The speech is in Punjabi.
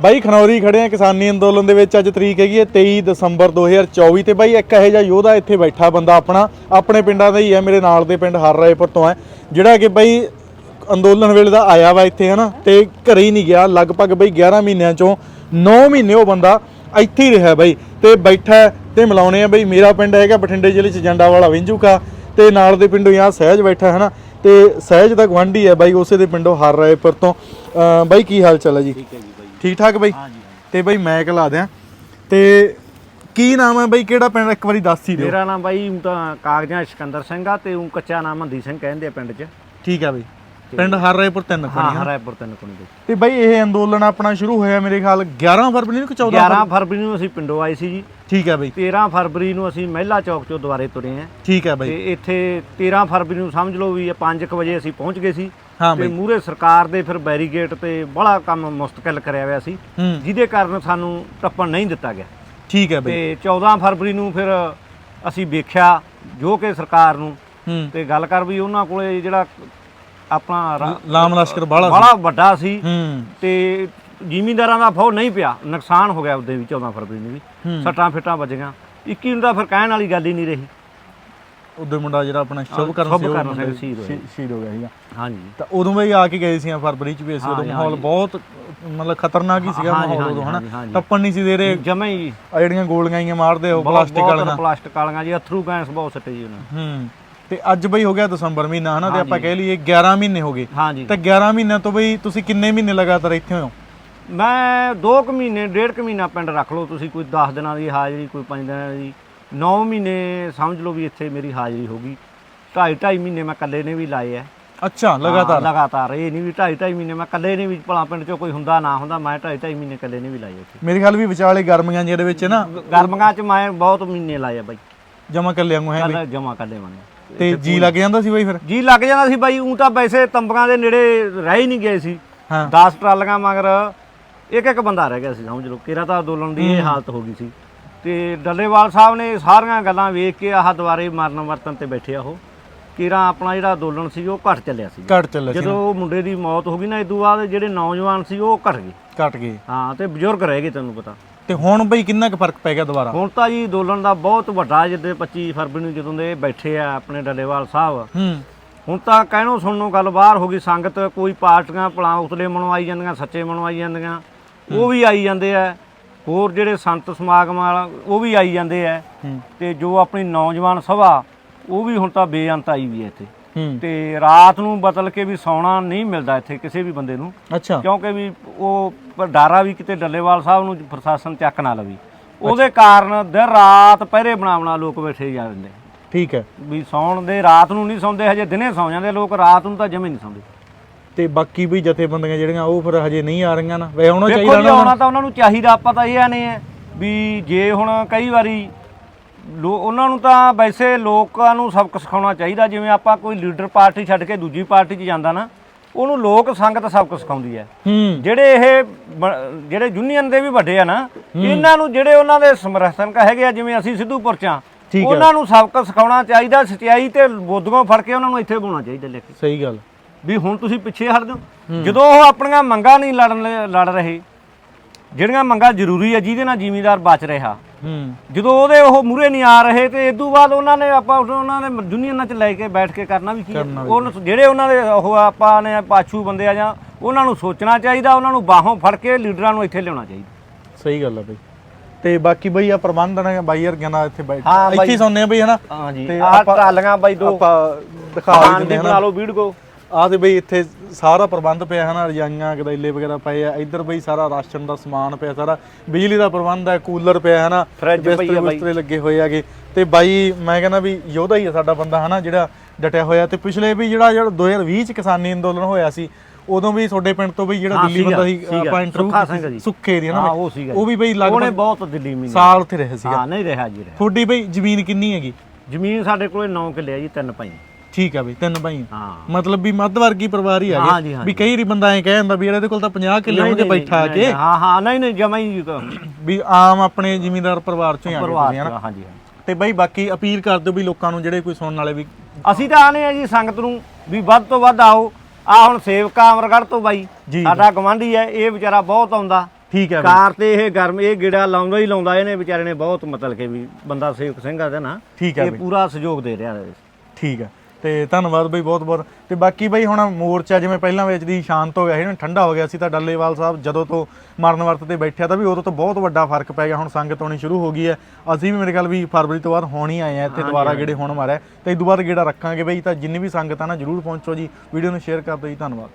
ਬਾਈ ਖਨੌਰੀ ਖੜੇ ਆ ਕਿਸਾਨੀ ਅੰਦੋਲਨ ਦੇ ਵਿੱਚ ਅੱਜ ਤਰੀਕ ਹੈਗੀ ਹੈ 23 ਦਸੰਬਰ 2024 ਤੇ ਬਾਈ ਇੱਕ ਇਹੋ ਜਿਹਾ ਯੋਧਾ ਇੱਥੇ ਬੈਠਾ ਬੰਦਾ ਆਪਣਾ, ਆਪਣੇ ਪਿੰਡਾਂ ਦਾ ਹੀ ਹੈ, ਮੇਰੇ ਨਾਲ ਦੇ ਪਿੰਡ ਹਰ ਰਾਏਪੁਰ ਤੋਂ ਹੈ, ਜਿਹੜਾ ਕਿ ਬਾਈ ਅੰਦੋਲਨ ਵੇਲੇ ਦਾ ਆਇਆ ਵਾ ਇੱਥੇ, ਹਨਾ, ਤੇ ਘਰੇ ਹੀ ਨਹੀਂ ਗਿਆ, ਲਗਭਗ ਬਈ 11 ਮਹੀਨਿਆਂ ਚੋਂ 9 ਮਹੀਨੇ ਉਹ ਬੰਦਾ ਇੱਥੇ ਹੀ ਰਿਹਾ ਬਾਈ, ਤੇ ਬੈਠਾ ਹੈ, ਤੇ ਮਿਲਾਉਣੇ ਆ ਬਈ, ਮੇਰਾ ਪਿੰਡ ਹੈਗਾ ਬਠਿੰਡੇ ਜ਼ਿਲ੍ਹੇ ਚ, ਜੰਡਾ ਵਾਲਾ ਵਿੰਜੂਕਾ ਤੇ ਨਾਲ ਦੇ ਪਿੰਡੋਂ ਯਾ ਸਹਿਜ ਬੈਠਾ ਹੈ ਨਾ ਤੇ ਸਹਿਜ ਦਾ ਗਵਾਂਢੀ ਹੈ ਬਾਈ, ਉਸੇ ਦੇ ਪਿੰਡੋਂ ਹਰ ਰਾਏਪੁਰ ਤੋਂ। ਅਹ ਬਾਈ, ਕੀ ਹਾਲ ਚਾਲ ਹੈ ਜੀ? ਠੀਕ ਹੈ ਜੀ ਬਾਈ। ਠੀਕ ਠਾਕ ਬਾਈ? ਹਾਂਜੀ ਤੇ ਬਾਈ ਮੈਂ ਲਾ ਦਿਆਂ। ਤੇ ਕੀ ਨਾਮ ਹੈ ਬਾਈ? ਕਿਹੜਾ ਪਿੰਡ? ਇੱਕ ਵਾਰੀ ਦੱਸ ਹੀ ਦਿਓ। ਮੇਰਾ ਨਾਮ ਬਾਈ ਤਾਂ ਕਾਗਜ਼ਾਂ ਸਿਕੰਦਰ ਸਿੰਘ ਆ ਤੇ ਉਹ ਕੱਚਾ ਨਾਮ ਹੰਦੀ ਸਿੰਘ ਕਹਿੰਦੇ ਆ ਪਿੰਡ 'ਚ। ਠੀਕ ਹੈ ਬਾਈ। ਪਿੰਡ ਹਰ ਰਾਏਪੁਰ ਤਿੰਨ ਹਾਂ ਖਣੀ ਹਰਾਇਪੁਰ ਤਿੰਨ ਕੁਣੀ ਦੇ ਤੇ ਬਾਈ ਇਹ ਅੰਦੋਲਨ ਆਪਣਾ ਸ਼ੁਰੂ ਹੋਇਆ ਮੇਰੇ ਖਿਆਲ 11 ਫਰਵਰੀ ਨੂੰ ਕਿ 14 11 ਫਰਵਰੀ? ਨੂੰ ਅਸੀਂ ਪਿੰਡੋਂ ਆਏ ਸੀ ਜੀ। ਠੀਕ ਹੈ ਬਾਈ। 13 ਫਰਵਰੀ ਨੂੰ ਅਸੀਂ ਮਹਿਲਾ ਚੌਕ ਤੋਂ ਦੁਬਾਰੇ ਤੁਰੇ ਆ। ਠੀਕ ਹੈ ਬਾਈ। ਤੇ ਇੱਥੇ 13 ਫਰਵਰੀ ਨੂੰ ਸਮਝ ਲਓ ਵੀ 5 ਵਜੇ ਅਸੀਂ ਪਹੁੰਚ ਗਏ ਸੀ। ਹਾਂ ਤੇ ਮੂਰੇ ਸਰਕਾਰ ਦੇ ਫਿਰ ਬੈਰੀਗੇਟ ਤੇ ਬੜਾ ਕੰਮ ਮੁਸਤਕਿਲ ਕਰਿਆ ਹੋਇਆ ਸੀ ਜਿਹਦੇ ਕਾਰਨ ਸਾਨੂੰ ਟੱਪਣ ਨਹੀਂ ਦਿੱਤਾ ਗਿਆ। ਠੀਕ ਹੈ ਬਾਈ। ਤੇ 14 ਫਰਵਰੀ ਨੂੰ ਫਿਰ ਅਸੀਂ ਵੇਖਿਆ ਜੋ ਕਿ ਸਰਕਾਰ ਨੂੰ ਤੇ ਗੱਲ ਕਰ ਵੀ ਉਹਨਾਂ ਕੋਲੇ ਜਿਹੜਾ ਆਪਣਾ ਲਾਮ ਲਸ਼ਕਰ ਬਾਲਾ ਸੀ। ਬੜਾ ਵੱਡਾ ਸੀ। ਤੇ ਜ਼ਿਮੀਂਦਾਰਾਂ ਦਾ ਫੌ ਨਹੀਂ ਪਿਆ। ਨੁਕਸਾਨ ਹੋ ਗਿਆ ਉਹਦੇ ਵੀ 14 ਫਰਵਰੀ ਨੂੰ ਵੀ। ਸੱਟਾਂ ਫਿੱਟਾਂ ਵੱਜੀਆਂ 21 ਨੂੰ ਤਾਂ ਫਿਰ ਕਹਿਣ ਵਾਲੀ ਗੱਲ ਹੀ ਨਹੀਂ ਰਹੀ। ਉਦੋਂ ਮੁੰਡਾ ਜਿਹੜਾ ਆਪਣਾ ਸ਼ੁਭਕਰਨ ਸੀ ਉਹ ਸ਼ੁਭਕਰਨ ਮੁੰਡਾ ਸਿੰਘ ਸ਼ਹੀਦ ਹੋਇਆ। ਸ਼ਹੀਦ ਹੋ ਗਿਆ ਸੀਗਾ। ਹਾਂਜੀ। ਤਾਂ ਉਦੋਂ ਬਈ ਆ ਕੇ ਗਏ ਸੀ ਫਰਵਰੀ ਚ ਵੀ ਅਸੀਂ ਉਦੋਂ ਹਾਂਜੀ, ਮਾਹੌਲ ਹਾਂਜੀ। ਬਹੁਤ ਮਤਲਬ ਖਤਰਨਾਕ ਹੀ ਸੀਗਾ ਹਾਂਜੀ, ਮਾਹੌਲ ਹਾਂਜੀ, ਉਦੋਂ ਹਨਾ? ਹਾਂਜੀ। ਟੱਪਣ ਨਹੀਂ ਸੀ ਦੇ ਰਹੇ। ਜਮੇ ਹੀ ਆ ਜਿਹੜੀਆਂ ਗੋਲੀਆਂ ਹੀ ਮਾਰਦੇ ਉਹ ਬਹੁਤ ਪਲਾਸਟਿਕ ਬਹੁਤ ਵਾਲੀਆਂ। ਪਲਾਸਟਿਕ ਵਾਲੀਆਂ ਜੀ ਅਥਰੂ ਗੈਸ ਬਹੁਤ ਸੱਟੇ ਜੀ ਉਹਨਾਂ। ਹੂੰ। ਤੇ ਅੱਜ ਬਈ ਹੋ ਗਿਆ ਦਸੰਬਰ ਮਹੀਨਾ ਹਨਾ? ਤੇ ਆਪਾਂ ਹਾਂਜੀ। ਕਹਿ ਲਈਏ 11 ਮਹੀਨੇ ਹੋ ਗਏ। ਹਾਂਜੀ ਤਾਂ 11 ਮਹੀਨਿਆਂ ਤੋਂ ਬਈ ਤੁਸੀਂ ਕਿੰਨੇ ਮਹੀਨੇ ਲਗਾਤਾਰ ਇੱਥੇ ਹੋ? ਮੈਂ 2 ਕੁ ਮਹੀਨੇ ਡੇਢ ਕੁ ਮਹੀਨਾ ਪਿੰਡ ਰੱਖ ਲਓ ਤੁਸੀਂ ਕੋਈ 10 ਦਿਨਾਂ ਦੀ ਹਾਜ਼ਰੀ ਕੋਈ 5 ਦਿਨਾਂ ਦੀ। 9 ਮਹੀਨੇ ਸਮਝ ਲਓ ਵੀ ਇੱਥੇ ਮੇਰੀ ਹਾਜ਼ਰੀ ਹੋਗੀ ਢਾਈ ਢਾਈ ਮਹੀਨੇ ਮੈਂ ਇਕੱਲੇ ਨੇ ਵੀ ਲਾਏ ਆ। ਅੱਛਾ ਹਾਂ, ਲਗਾਤਾਰ? ਲਗਾਤਾਰ। ਇਹ ਨਹੀਂ ਵੀ ਢਾਈ ਢਾਈ ਮਹੀਨੇ ਮੈਂ ਇਕੱਲੇ ਨੇ ਵੀ ਭਲਾ ਪਿੰਡ 'ਚੋਂ ਕੋਈ ਹੁੰਦਾ ਨਾ ਹੁੰਦਾ ਮੈਂ ਢਾਈ ਢਾਈ ਮਹੀਨੇ ਇਕੱਲੇ ਨੇ ਵੀ ਲਾਏ ਇੱਥੇ। ਮੇਰੇ ਖਿਆਲ ਵੀ ਵਿਚਾਲੇ ਗਰਮੀਆਂ ਜਿਹੜੇ ਵਿੱਚ ਨਾ ਗਰਮੀਆਂ 'ਚ ਮੈਂ ਬਹੁਤ ਮਹੀਨੇ ਲਾਏ ਆ ਬਾਈ। ਜਮਾ ਕਰ ਲਿਆਂਗੂ ਹੈ ਕੱਲ ਜਮਾ ਕੱਲੇ ਬਣੇ ਤੇ ਜੀ ਲੱਗ ਜਾਂਦਾ ਸੀ ਬਈ ਫਿਰ? ਜੀ ਲੱਗ ਜਾਂਦਾ ਸੀ ਬਾਈ ਉਂ ਤਾਂ ਵੈਸੇ ਤੰਬਕਾਂ ਦੇ ਨੇੜੇ ਰਹਿ ਹੀ ਨਹੀਂ ਗਏ ਸੀ। ਹਾਂ। 10 ਟਰਾਲੀਆਂ ਮਗਰ ਇੱਕ ਇੱਕ ਬੰਦਾ ਰਹਿ ਗਿਆ ਸੀ ਸਮਝ ਲਓ। ਕਿਰਾ ਤਾਂ ਅੰਦੋਲਨ ਦੀ ਇਹ ਹਾਲਤ ਹੋ ਗਈ ਸੀ। ਤੇ ਡੱਲੇਵਾਲ ਸਾਹਿਬ ਨੇ ਸਾਰੀਆਂ ਗੱਲਾਂ ਵੇਖ ਕੇ ਆਹ ਦੁਆਰੇ ਮਰਨ ਵਰਤਨ ਤੇ ਬੈਠੇ ਆ ਉਹ। ਕਿਰਾ ਆਪਣਾ ਜਿਹੜਾ ਅੰਦੋਲਨ ਸੀ ਉਹ ਘਟ ਚੱਲਿਆ ਸੀ। ਘਟ ਚੱਲੇ ਸੀ ਜਦੋਂ ਉਹ ਮੁੰਡੇ ਦੀ ਮੌਤ ਹੋ ਗਈ ਨਾ ਇਦੋਂ ਬਾਅਦ ਜਿਹੜੇ ਨੌਜਵਾਨ ਸੀ ਉਹ ਘਟ ਗਏ। ਘਟ ਗਏ। ਹਾਂ ਤੇ ਬਜ਼ੁਰਗ ਰਹਿ ਗਏ ਤੈਨੂੰ ਪਤਾ। ਤੇ ਹੁਣ ਬਈ ਕਿੰਨਾ ਕੁ ਫ਼ਰਕ ਪੈ ਗਿਆ ਦੁਬਾਰਾ? ਹੁਣ ਤਾਂ ਜੀ ਅੰਦੋਲਨ ਦਾ ਬਹੁਤ ਵੱਡਾ ਜਿੱਦੇ 25 ਫਰਵਰੀ ਨੂੰ ਜਦੋਂ ਦੇ ਬੈਠੇ ਆ ਆਪਣੇ ਡੱਲੇਵਾਲ ਸਾਹਿਬ। ਹੂੰ। ਹੁਣ ਤਾਂ ਕਹਿਣੋਂ ਸੁਣਨੋਂ ਗੱਲ ਬਾਹਰ ਹੋ ਗਈ ਸੰਗਤ ਕੋਈ ਪਾਰਟੀਆਂ ਭਲਾ ਉਤਲੇ ਮਨੋਂ ਆਈ ਜਾਂਦੀਆਂ ਸੱਚੇ ਮਨੋਂ ਆਈ ਜਾਂਦੀਆਂ ਉਹ ਵੀ ਆਈ ਜਾਂਦੇ ਆ। ਹੋਰ ਜਿਹੜੇ ਸੰਤ ਸਮਾਗਮ ਵਾਲਾ ਉਹ ਵੀ ਆਈ ਜਾਂਦੇ ਆ ਤੇ ਜੋ ਆਪਣੀ ਨੌਜਵਾਨ ਸਭਾ ਉਹ ਵੀ ਹੁਣ ਤਾਂ ਬੇਅੰਤ ਆਈ ਵੀ ਹੈ ਇੱਥੇ। ਤੇ ਰਾਤ ਨੂੰ ਬਦਲ ਕੇ ਵੀ ਸੌਣਾ ਨਹੀਂ ਮਿਲਦਾ ਇੱਥੇ ਕਿਸੇ ਵੀ ਬੰਦੇ ਨੂੰ। ਅੱਛਾ। ਕਿਉਂਕਿ ਵੀ ਉਹ ਡਾਰਾ ਵੀ ਕਿਤੇ ਡੱਲੇਵਾਲ ਸਾਹਿਬ ਨੂੰ ਪ੍ਰਸ਼ਾਸਨ ਚੱਕ ਨਾ ਲਵੇ। ਉਹਦੇ ਕਾਰਨ ਦਿਨ ਰਾਤ ਪਹਿਰੇ ਬਣਾ ਬਣਾ ਲੋਕ ਬੈਠੇ ਜਾਂਦੇ ਠੀਕ ਹੈ ਵੀ ਸੌਣ ਦੇ ਰਾਤ ਨੂੰ ਨਹੀਂ ਸੌਂਦੇ ਹਜੇ ਦਿਨੇ ਸੌਂ ਜਾਂਦੇ ਲੋਕ ਰਾਤ ਨੂੰ ਤਾਂ ਜਮੇ ਨਹੀਂ ਸੌਂਦੇ। ਤੇ ਬਾਕੀ ਵੀ ਜਥੇਬੰਦੀਆਂ ਜਿਹੜੀਆਂ ਉਹ ਫਿਰ ਹਜੇ ਨਹੀਂ ਆ ਰਹੀਆਂ ਨਾ। ਵੇ ਆਉਣਾ ਦੇਖੋ ਚਾਹੀਦਾ ਜੀ ਨਾ ਆਉਣਾ ਤਾਂ ਉਹਨਾਂ ਨੂੰ ਚਾਹੀਦਾ ਆਪਾਂ ਤਾਂ ਇਹ ਨੇ ਵੀ ਜੇ ਹੁਣ ਕਈ ਵਾਰੀ ਲੋ ਉਹਨਾਂ ਨੂੰ ਤਾਂ ਵੈਸੇ ਲੋਕਾਂ ਨੂੰ ਸਬਕ ਸਿਖਾਉਣਾ ਚਾਹੀਦਾ ਜਿਵੇਂ ਆਪਾਂ ਕੋਈ ਲੀਡਰ ਪਾਰਟੀ ਛੱਡ ਕੇ ਦੂਜੀ ਪਾਰਟੀ 'ਚ ਜਾਂਦਾ ਨਾ ਉਹਨੂੰ ਲੋਕ ਸੰਗਤ ਸਬਕ ਸਿਖਾਉਂਦੀ ਹੈ। ਹੂੰ। ਜਿਹੜੇ ਇਹ ਬ- ਜਿਹੜੇ ਯੂਨੀਅਨ ਦੇ ਵੀ ਵੱਡੇ ਆ ਨਾ ਇਹਨਾਂ ਨੂੰ ਜਿਹੜੇ ਉਹਨਾਂ ਦੇ ਸਮਰਥਨਕ ਹੈਗੇ ਆ ਜਿਵੇਂ ਅਸੀਂ ਸਿੱਧੂਪੁਰ ਚ ਆ ਠੀਕ ਹੈ। ਉਹਨਾਂ ਨੂੰ ਸਬਕ ਸਿਖਾਉਣਾ ਚਾਹੀਦਾ ਸਚਾਈ ਤੇ ਬੋਧੀਆਂ ਫੜ ਕੇ ਉਹਨਾਂ ਨੂੰ ਇੱਥੇ ਬੁਲਾਉਣਾ ਚਾਹੀਦਾ ਲੈ ਕੇ। ਸਹੀ ਗੱਲ। ਵੀ ਹੁਣ ਤੁਸੀਂ ਪਿੱਛੇ ਹਟ ਜਾਓ। ਜਦੋਂ ਉਹ ਆਪਣੀਆਂ ਮੰਗਾਂ ਨਹੀਂ ਲੜਨ ਲੜ ਰਹੇ ਜਿਹੜੀਆਂ ਮੰਗਾਂ ਜ਼ਰੂਰੀ ਹੈ ਜਿਹਦੇ ਨਾਲ ਜ਼ਿਮੀਂਦਾਰ ਬਚ ਰਿਹਾ। ਹੂੰ। ਜਦੋਂ ਉਹਦੇ ਉਹ ਮੂਰੇ ਨਹੀਂ ਆ ਰਹੇ ਤੇ ਇਦੋਂ ਬਾਅਦ ਉਹਨਾਂ ਨੇ ਆਪਾਂ ਉਹਨਾਂ ਨੇ ਯੂਨੀਅਨਾਂ 'ਚ ਲੈ ਕੇ ਬੈਠ ਕੇ ਕਰਨਾ ਵੀ ਕੀ ਉਹ ਜਿਹੜੇ ਉਹਨਾਂ ਦੇ ਉਹ ਆਪਾਂ ਨੇ ਪਾਛੂ ਬੰਦੇ ਆ ਜਾਂ ਉਹਨਾਂ ਨੂੰ ਸੋਚਣਾ ਚਾਹੀਦਾ ਉਹਨਾਂ ਨੂੰ ਬਾਹੋਂ ਫੜ ਕੇ ਲੀਡਰਾਂ ਨੂੰ ਇੱਥੇ ਲਿਆਉਣਾ ਚਾਹੀਦਾ। ਸਹੀ ਗੱਲ ਆ ਬਈ। ਤੇ ਬਾਕੀ ਬਈ ਆ ਪ੍ਰਬੰਧਨ ਹੈ ਬਾਈ ਵਰਗਿਆਂ ਦਾ ਇੱਥੇ ਬੈਠ ਇੱਥੇ ਸੌਂਦੇ ਆ ਬਈ ਹਨਾ? ਹਾਂਜੀ ਤੇ ਆਪਾਂ- ਟਰਾਲੀਆਂ ਬਾਈ ਦੋ। ਆਪਾਂ ਦਿਖਾ ਦਿੰਦੇ ਬਣਾ ਹਾਂ ਲਓ ਵੀਡੀਓ। ਆ ਤੇ ਬਈ ਇੱਥੇ ਸਾਰਾ ਪ੍ਰਬੰਧ ਪਿਆ ਹਨਾ ਰਜਾਈਆਂ ਗਦੈਲੇ ਵਗੈਰਾ ਪਏ ਆ। ਇੱਧਰ ਬਈ ਸਾਰਾ ਰਾਸ਼ਨ ਦਾ ਸਮਾਨ ਪਿਆ ਸਾਰਾ ਬਿਜਲੀ ਦਾ ਪ੍ਰਬੰਧ ਹੈ ਕੂਲਰ ਪਿਆ ਹਨਾ ਫਰਿੱਜ ਪਈ ਆ ਬਿਸਤਰੇ ਲੱਗੇ ਹੋਏ ਆਗੇ ਤੇ ਬਾਈ ਮੈਂ ਕਹਿੰਦਾ ਵੀ ਯੋਧਾ ਹੀ ਆ ਸਾਡਾ ਬੰਦਾ ਹਨਾ ਜਿਹੜਾ ਡਟਿਆ ਹੋਇਆ। ਤੇ ਪਿਛਲੇ ਵੀ ਜਿਹੜਾ ਜਿਹੜਾ 2020 ਚ ਕਿਸਾਨੀ ਅੰਦੋਲਨ ਹੋਇਆ ਸੀ ਉਦੋਂ ਵੀ ਤੁਹਾਡੇ ਪਿੰਡ ਤੋਂ ਬਈ ਜਿਹੜਾ ਦਿੱਲੀ ਬੰਦਾ ਸੀ। ਆਪਾਂ ਇੰਟਰਵਿਊ ਸੁੱਖਾ ਦੀ ਬਈ। ਉਹ ਸੀਗਾ ਉਹ ਵੀ ਬਈ ਉਹਨੇ ਲਗਭਗ ਬਹੁਤ ਦਿੱਲੀ ਮੀਨ ਸਾਲ ਉੱਥੇ ਰਹੇ ਸੀਗਾ। ਹਾਂ ਨਹੀਂ ਰਿਹਾ ਜੀ ਰਿਹਾ। ਤੁਹਾਡੀ ਬਈ ਜ਼ਮੀਨ ਕਿੰਨੀ ਹੈਗੀ? ਜ਼ਮੀਨ ਸਾਡੇ ਕੋਲੇ 9 ਕਿੱਲੇ ਆ ਜੀ ਤਿੰਨ ਭਾਈ ਠੀਕ ਆ ਬਈ ਤਿੰਨ ਭਾਈ ਹਾਂ। ਮਤਲਬ ਵੀ ਮੱਧ ਵਰਗੀ ਪਰਿਵਾਰ ਹੀ ਹਾਂ ਵੀ ਕਈ ਵਾਰੀ ਬੰਦਾ ਐ ਕਹਿ ਜਾਂਦਾ ਵੀ ਯਾਰ ਇਹਦੇ ਕੋਲ ਤਾਂ 50 ਕਿੱਲੇ ਹੋਣਗੇ ਬੈਠਾ ਨਹੀਂ, ਕੇ। ਹਾਂ ਹਾਂ ਨਹੀਂ ਨਹੀਂ ਜਮਾ ਹੀ ਵੀ ਆਮ ਆਪਣੇ ਜ਼ਿਮੀਂਦਾਰ ਪਰਿਵਾਰ ਚੋਂ ਹੀ ਆ ਗਏ ਤੁਸੀਂ ਹਨਾ? ਚ, ਹਾਂਜੀ ਹਾਂ। ਤੇ ਬਈ ਬਾਕੀ ਅਪੀਲ ਕਰ ਦਿਓ ਵੀ ਲੋਕਾਂ ਨੂੰ ਜਿਹੜੇ ਕੋਈ ਸੁਣਨ ਵਾਲੇ ਵੀ ਅਸੀਂ ਤਾਂ ਆਨੇ ਆ ਜੀ ਸੰਗਤ ਨੂੰ ਵੀ ਵੱਧ ਤੋਂ ਵੱਧ ਆਓ। ਆ ਹੁਣ ਸੇਵਕਾ ਅਮਰਗੜ੍ਹ ਤੋਂ ਬਾਈ। ਜੀ। ਸਾਡਾ ਗਵਾਂਢੀ ਹੈ ਇਹ ਵਿਚਾਰਾ ਬਹੁਤ ਆਉਂਦਾ। ਠੀਕ ਹੈ ਬਈ। ਕਾਰ ਤੇ ਇਹ ਗਰਮ ਇਹ ਗਿੜਾ ਲਾਉਂਦਾ ਹੀ ਲਾਉਂਦਾ ਇਹਨੇ ਵਿਚਾਰੇ ਨੇ ਬਹੁਤ ਮਤਲਬ ਕਿ ਵੀ ਬੰਦਾ ਸੇਵਕ ਸਿੰਘ ਆ ਤੇ ਨਾ। ਠੀਕ ਇਹ ਬਈ। ਪੂਰਾ ਸਹਿਯੋਗ ਦੇ ਰਿਹਾ ਠੀਕ ਹੈ। ਤੇ ਧੰਨਵਾਦ ਬਈ ਬਹੁਤ ਬਹੁਤ। ਤੇ ਬਾਕੀ ਬਈ ਹੁਣ ਮੋਰਚਾ ਜਿਵੇਂ ਪਹਿਲਾਂ ਵਿੱਚ ਦੀ ਸ਼ਾਂਤ ਹੋ ਗਿਆ ਸੀ ਨਾ ਠੰਡਾ ਹੋ ਗਿਆ ਸੀ ਤਾਂ ਡੱਲੇਵਾਲ ਸਾਹਿਬ ਜਦੋਂ ਤੋਂ ਮਰਨ ਵਰਤ ਤੇ ਬੈਠਿਆ ਤਾਂ ਵੀ ਉਦੋਂ ਤੋਂ ਬਹੁਤ ਵੱਡਾ ਫ਼ਰਕ ਪੈ ਗਿਆ ਹੁਣ ਸੰਗਤ ਆਉਣੀ ਸ਼ੁਰੂ ਹੋ ਗਈ ਹੈ। ਅਸੀਂ ਵੀ ਮੇਰੇ ਖਿਆਲ ਵੀ ਫਰਵਰੀ ਤੋਂ ਬਾਅਦ ਹੋਣ ਹੀ ਆਏ ਆ ਇੱਥੇ ਦੁਬਾਰਾ ਗੇੜੇ ਹੁਣ ਮਾਰਿਆ ਤੇ ਇਸ ਤੋਂ ਬਾਅਦ ਗੇੜਾ ਰੱਖਾਂਗੇ ਬਈ ਤਾਂ ਜਿੰਨੀ ਵੀ ਸੰਗਤ ਆ ਨਾ ਜਰੂਰ ਪਹੁੰਚੋ ਜੀ। ਵੀਡੀਓ ਨੂੰ ਸ਼ੇਅਰ ਕਰ ਦਿਓ ਜੀ ਧੰਨਵਾਦ।